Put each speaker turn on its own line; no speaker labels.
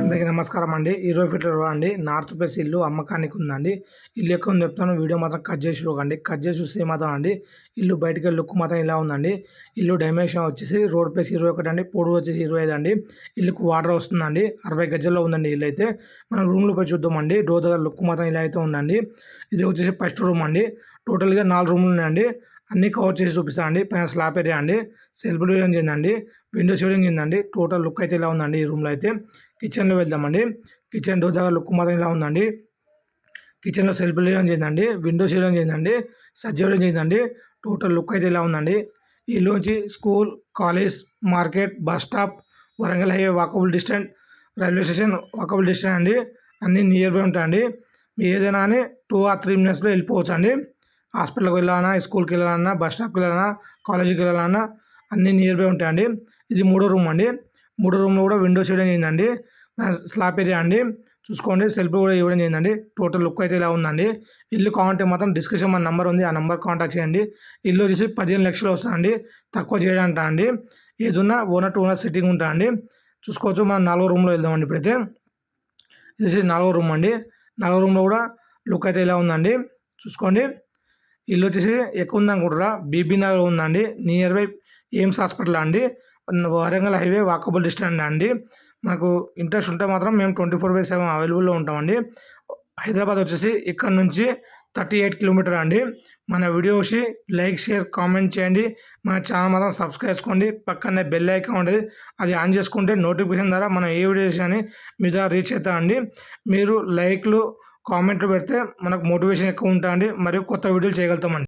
అందరికీ నమస్కారం అండి. ఈరోజు ఫిట్లర్ అండి. నార్త్ ప్లేస్ ఇల్లు అమ్మకానికి ఉందండి ఇల్లు ఎక్కువ చెప్తాను. వీడియో మాత్రం కట్ చేసి చూడండి. కట్ చేసి చూస్తే మాత్రం అండి ఇల్లు బయటకి లుక్ మాత్రం ఇలా ఉందండి. ఇల్లు డైమెన్షన్ వచ్చేసి రోడ్ ప్లేస్ ఇరవై ఒకటి అండి. పొడవు వచ్చేసి ఇరవై ఐదు అండి. ఇల్లుకు వాటర్ వస్తుందండి. అరవై గజల్లో ఉందండి ఇల్లు అయితే. మనం రూమ్లో పోయి చూద్దామండి. డోర్ దగ్గర లుక్ మాత్రం ఇలా అయితే ఉందండి. ఇది వచ్చేసి ఫస్ట్ రూమ్ అండి. టోటల్గా నాలుగు రూమ్లు ఉన్నాయండి. అన్నీ కవర్ చేసి చూపిస్తానండి. పైన స్లాబ్ ఏరియా అండి. సెల్ఫ్ డిజైన్ చేయండి విండో షేడింగ్ చేయండి టోటల్ లుక్ అయితే ఇలా ఉందండి ఈ రూమ్లో అయితే. కిచెన్లో వెళ్దామండి. కిచెన్ డోర్ దగ్గర లుక్ మాత్రం ఇలా ఉందండి. కిచెన్లో సెల్ఫ్ డిజైన్ చేయండి విండో షేడింగ్ చేయండి సజ్జడం చేయండి టోటల్ లుక్ అయితే ఇలా ఉందండి. ఈలోంచి ఇల్లుంచి school college market bus stop Warangal highway walkable distant railway station walkable distant అండి. అన్నీ నియర్ బై ఉంటాయండి. మీరు ఏదైనా అని టూ ఆర్ త్రీ మినిట్స్లో వెళ్ళిపోవచ్చు అండి హాస్పిటల్కి వెళ్ళాలన్నా స్కూల్కి వెళ్ళాలన్నా బస్ స్టాప్కి వెళ్ళాలన్నా కాలేజీకి వెళ్ళాలన్నా అన్నీ నియర్ బై ఉంటాయండి. ఇది మూడో రూమ్ అండి. మూడో రూమ్లో కూడా విండో షేడింగ్ అయిందండి స్లాబ్ ఏరియా అండి. చూసుకోండి సెల్ఫ్ కూడా ఇవ్వడం చేయండి టోటల్ లుక్ అయితే ఇలా ఉందండి. ఇల్లు కావాలంటే మాత్రం డిస్క్రిప్షన్ మన నెంబర్ ఉంది. ఆ నెంబర్ కాంటాక్ట్ చేయండి. ఇల్లు వచ్చేసి పదిహేను లక్షలు వస్తుందండి. తక్కువ చేయడంట అండి ఏదున్నా ఓనర్ టు ఓనర్ సిట్టింగ్ ఉంటా అండి చూసుకోవచ్చు మనం నాలుగో రూమ్లో వెళ్దామండి ఇప్పుడైతే. ఇది నాలుగో రూమ్ అండి. నాలుగో రూమ్లో కూడా లుక్ అయితే ఇలా ఉందండి. చూసుకోండి. ఇల్లు వచ్చేసి ఎక్కువ ఉంది అనుకుంటారా బీబీ నగర్ ఉందండి. నియర్ బై ఎయిమ్స్ హాస్పిటల్ అండి. వరంగల్ హైవే వాకబుల్ డిస్టెన్స్ అండి. మనకు ఇంట్రెస్ట్ ఉంటే మాత్రం మేము ట్వంటీ ఫోర్ బై సెవెన్ అవైలబుల్లో ఉంటామండి. హైదరాబాద్ వచ్చేసి ఇక్కడ నుంచి థర్టీ ఎయిట్ కిలోమీటర్ అండి. మన వీడియో వచ్చి లైక్ షేర్ కామెంట్ చేయండి. మన ఛానల్ మాత్రం సబ్స్క్రైబ్ చేసుకోండి. పక్కనే బెల్ ఐకాన్ ఉంటుంది. అది ఆన్ చేసుకుంటే నోటిఫికేషన్ ద్వారా మనం ఏ వీడియోస్ అని మీ ద్వారా రీచ్ అవుతామండి. మీరు లైక్లు కామెంట్లు పెడితే మనకు మోటివేషన్ ఎక్కువ ఉంటుంది మరియు కొత్త వీడియోలు చేయగలుగుతామండి.